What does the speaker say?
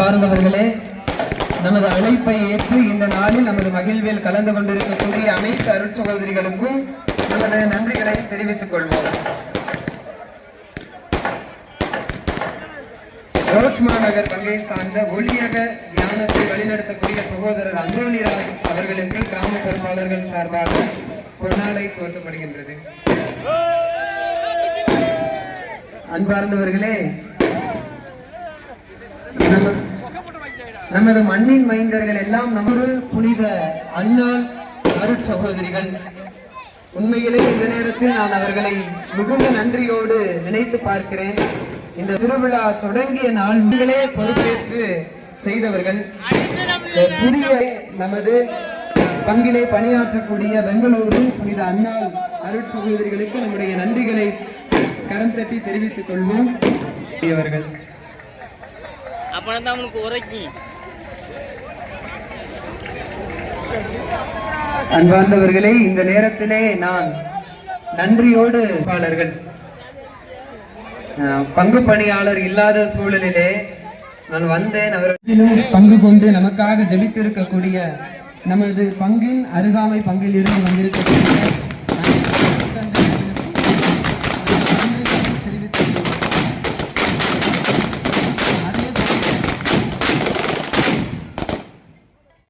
அன்பார்ந்தவர்களே நமது அழைப்பை ஏற்று இந்த நாளில் நமது மகிழ்வில் கலந்து கொண்டிருக்கக்கூடிய அனைத்து அருட்சகோதரிகளுக்கும் நமது நன்றிகளை தெரிவித்துக் கொள்வோம். ரோச்மா நகர் பங்கை சார்ந்த ஒளியக தியானத்தை வழிநடத்தக்கூடிய சகோதரர் அந்தோணிராஜ் அவர்களுக்கு கிராம பொறுப்பாளர்கள் சார்பாக பொன்னாடை போர்த்தப்படுகின்றது. அன்பார்ந்தவர்களே நமது மண்ணின் மைந்தர்கள் எல்லாம் நமது புனித அன்னாள் அருட் சகோதரிகள். உண்மையிலே இந்த நேரத்தில் நான் அவர்களை மிகுந்த நன்றியோடு நினைத்து பார்க்கிறேன். இந்த திருவிழா தொடங்கிய நாள் முதலே பொறுப்பேற்று செய்தவர்கள். புதிய நமது பங்கிலே பணியாற்றக்கூடிய பெங்களூரு புனித அன்னாள் அருட் சகோதரிகளுக்கு நம்முடைய நன்றிகளை கரம் தட்டி தெரிவித்துக் கொள்வோம். அவர்கள். அப்போ தான் அவனுக்கு உரைக்கி அன்பார்ந்தவர்களே இந்த நேரத்திலே நான் நன்றியோடு பாளர்கள் பங்கு பணியாளர் இல்லாத சூழலிலே நான் வந்தேன். அவர்களும் பங்கு கொண்டு நமக்காக ஜெபித்திருக்கக்கூடிய நமது பங்கின் அருகாமை பங்கில் இருந்து வந்திருக்கக்கூடிய